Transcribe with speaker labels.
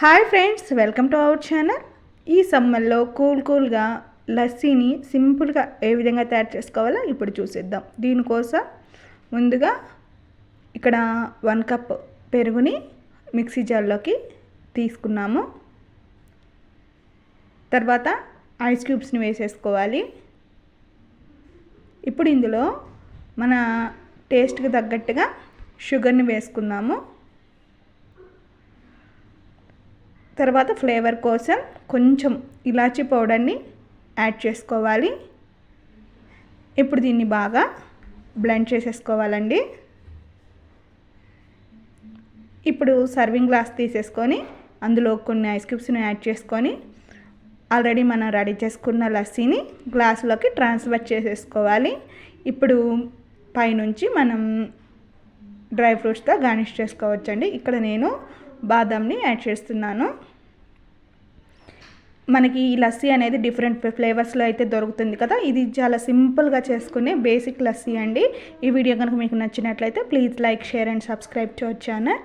Speaker 1: Hi friends welcome to our channel. ఈ సమ్మర్లో cool కూల్గా లస్సీని సింపుల్గా ఏ విధంగా తయారు చేసుకోవాలో ఇప్పుడు చూసేద్దాం. దీనికోసం ముందుగా ఇక్కడ వన్ కప్ పెరుగుని మిక్సీ జార్లోకి తీసుకున్నాము. తర్వాత ఐస్ క్యూబ్స్ని వేసేసుకోవాలి. ఇప్పుడు ఇందులో మన టేస్ట్కి తగ్గట్టుగా షుగర్ని వేసుకుందాము. తర్వాత ఫ్లేవర్ కోసం కొంచెం ఇలాచీ పౌడర్ని యాడ్ చేసుకోవాలి. ఇప్పుడు దీన్ని బాగా బ్లెండ్ చేసేసుకోవాలండి. ఇప్పుడు సర్వింగ్ గ్లాస్ తీసేసుకొని అందులో కొన్ని ఐస్ క్యూబ్స్ని యాడ్ చేసుకొని ఆల్రెడీ మనం రెడీ చేసుకున్న లస్సీని గ్లాసులోకి ట్రాన్స్ఫర్ చేసేసుకోవాలి. ఇప్పుడు పైనుంచి మనం డ్రై ఫ్రూట్స్తో గార్నిష్ చేసుకోవచ్చండి. ఇక్కడ నేను బాదంని యాడ్ చేస్తున్నాను. మనకి ఈ లస్సీ అనేది డిఫరెంట్ ఫ్లేవర్స్లో అయితే దొరుకుతుంది కదా. ఇది చాలా సింపుల్గా చేసుకునే బేసిక్ లస్సీ అండి. ఈ వీడియో కనుక మీకు నచ్చినట్లయితే please like share and subscribe to our channel.